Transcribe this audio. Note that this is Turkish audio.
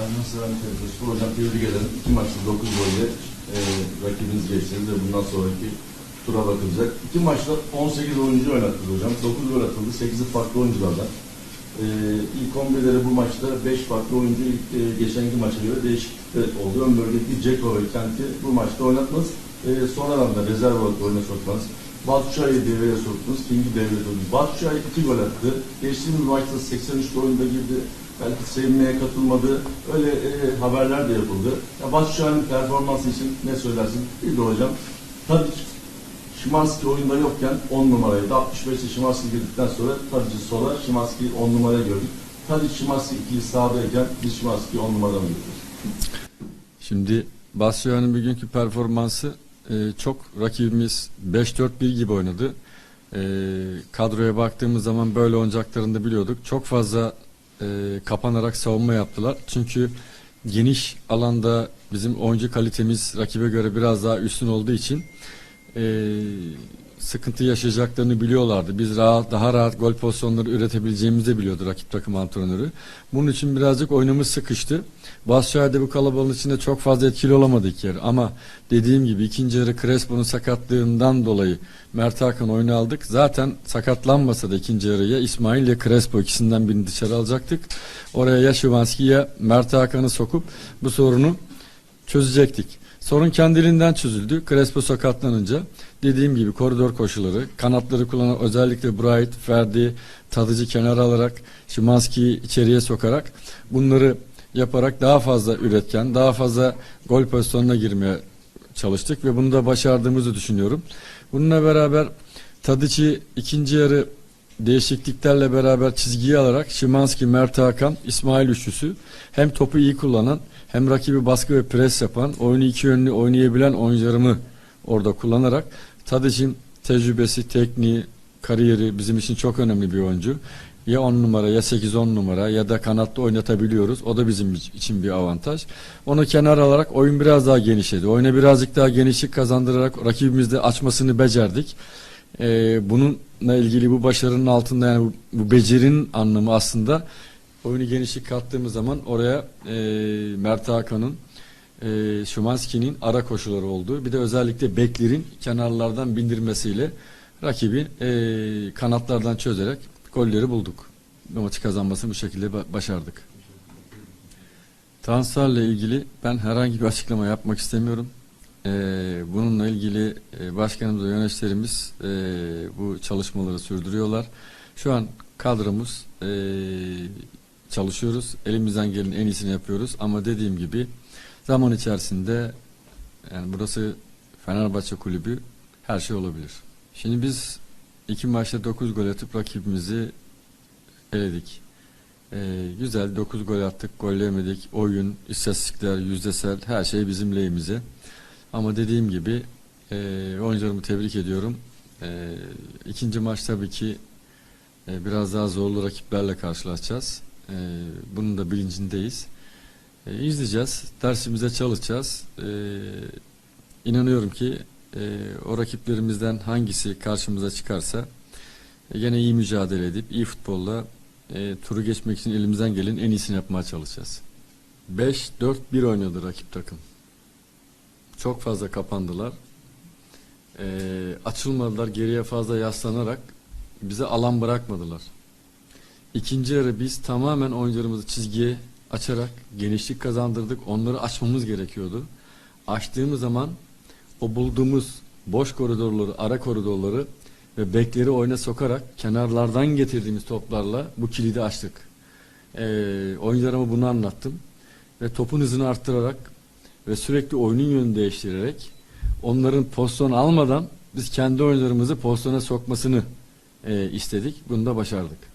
Erman Seven Telefonu hocam tebrik ederim. İki maçta 9 golle e, rakibiniz geçtiniz ve bundan sonraki tura bakılacak. İki maçta 18 oyuncu oynattınız hocam. 9 gol atıldı. 8'i farklı oyunculardan. E, ilk 11'leri bu maçta 5 farklı oyuncu ilk, e, geçenki maça göre değişiklikler oldu. Ön bölgedeki Ceko ve Kent'i bu maçta oynatmanız. E, sonradan da rezerv olarak oyuna sokmanız. Batshuayi'yi devreye soktunuz. King'i devreye soktunuz. Batshuayi 2 gol attı. Geçtiğimiz maçta 83 oyunda girdi. Belki sevinmeye katılmadı. Öyle e, haberler de yapıldı. Ya Batshuayi'nin performansı için ne söylersin? Bir de hocam. Tadic Şimanski oyunda yokken 10 numaraydı. 65'te Şimanski girdikten sonra Tadic'i sola, Şimanski 10 numaraya gördük. Tadic Şimanski ikili sahadayken biz Şimanski'yi 10 numaradan görüyoruz. Şimdi Batshuayi'nin bugünkü performansı e, çok rakibimiz 5-4-1 gibi oynadı. E, kadroya baktığımız zaman böyle oynayacaklarını da biliyorduk. Çok fazla e, kapanarak savunma yaptılar. Çünkü geniş alanda bizim oyuncu kalitemiz rakibe göre biraz daha üstün olduğu için e, sıkıntı yaşayacaklarını biliyorlardı. Biz rahat, daha rahat gol pozisyonları üretebileceğimizi de biliyordu rakip takım antrenörü. Bunun için birazcık oyunumuz sıkıştı. Batshuayi'de bu kalabalığın içinde çok fazla etkili olamadı ilk yarı. Ama dediğim gibi ikinci yarı Crespo'nun sakatlığından dolayı Mert Hakan oyunu aldık. Zaten sakatlanmasa da ikinci yarıya İsmail ya Crespo ikisinden birini dışarı alacaktık. Oraya ya Şivanski ya Mert Hakan'ı sokup bu sorunu çözecektik. Sorun kendiliğinden çözüldü. Crespo sakatlanınca dediğim gibi koridor koşuları, kanatları kullanan özellikle Bright, Ferdi, Tadıcı kenara alarak, Şimanski'yi içeriye sokarak bunları yaparak daha fazla üretken, daha fazla gol pozisyonuna girmeye çalıştık ve bunu da başardığımızı düşünüyorum. Bununla beraber Tadiç'i ikinci yarı değişikliklerle beraber çizgiye alarak Şimanski, Mert Hakan, İsmail üçlüsü hem topu iyi kullanan hem rakibi baskı ve pres yapan, oyunu iki yönlü oynayabilen oyuncularımı orada kullanarak Tadiç'in tecrübesi, tekniği, kariyeri bizim için çok önemli bir oyuncu. Ya 10 numara ya 8-10 numara ya da kanatta oynatabiliyoruz. O da bizim için bir avantaj. Onu kenar alarak oyun biraz daha genişledi. Oyuna birazcık daha genişlik kazandırarak rakibimizde açmasını becerdik. Ee, bununla ilgili bu başarının altında yani bu, bu becerinin anlamı aslında oyunu genişlik kattığımız zaman oraya e, Mert Hakan'ın e, Şumanski'nin ara koşuları olduğu bir de özellikle beklerin kenarlardan bindirmesiyle rakibi e, kanatlardan çözerek golleri bulduk. Bu maçı kazanmasını bu şekilde ba- başardık. Transferle ilgili ben herhangi bir açıklama yapmak istemiyorum. Ee, bununla ilgili e, başkanımız ve yöneticilerimiz e, bu çalışmaları sürdürüyorlar. Şu an kadromuz e, çalışıyoruz. Elimizden gelen en iyisini yapıyoruz. Ama dediğim gibi zaman içerisinde yani burası Fenerbahçe kulübü her şey olabilir. Şimdi biz iki maçta 9 gol atıp rakibimizi eledik. Ee, güzel 9 gol attık, golleyemedik. Oyun, istatistikler, yüzdesel her şey bizim lehimize. Ama dediğim gibi e, oyuncularımı tebrik ediyorum. E, ikinci maç tabii ki e, biraz daha zorlu rakiplerle karşılaşacağız. E, bunun da bilincindeyiz. E, izleyeceğiz, dersimize çalışacağız. E, inanıyorum ki e, o rakiplerimizden hangisi karşımıza çıkarsa e, gene iyi mücadele edip iyi futbolla e, turu geçmek için elimizden gelen en iyisini yapmaya çalışacağız. 5-4-1 oynadı rakip takım. Çok fazla kapandılar. E, açılmadılar geriye fazla yaslanarak bize alan bırakmadılar. İkinci yarı biz tamamen oyuncularımızı çizgiye açarak genişlik kazandırdık. Onları açmamız gerekiyordu. Açtığımız zaman o bulduğumuz boş koridorları, ara koridorları ve bekleri oyuna sokarak kenarlardan getirdiğimiz toplarla bu kilidi açtık. Ee, oyuncularıma bunu anlattım ve topun hızını arttırarak ve sürekli oyunun yönünü değiştirerek onların pozisyon almadan biz kendi oyuncularımızı pozisyona sokmasını e, istedik. Bunu da başardık.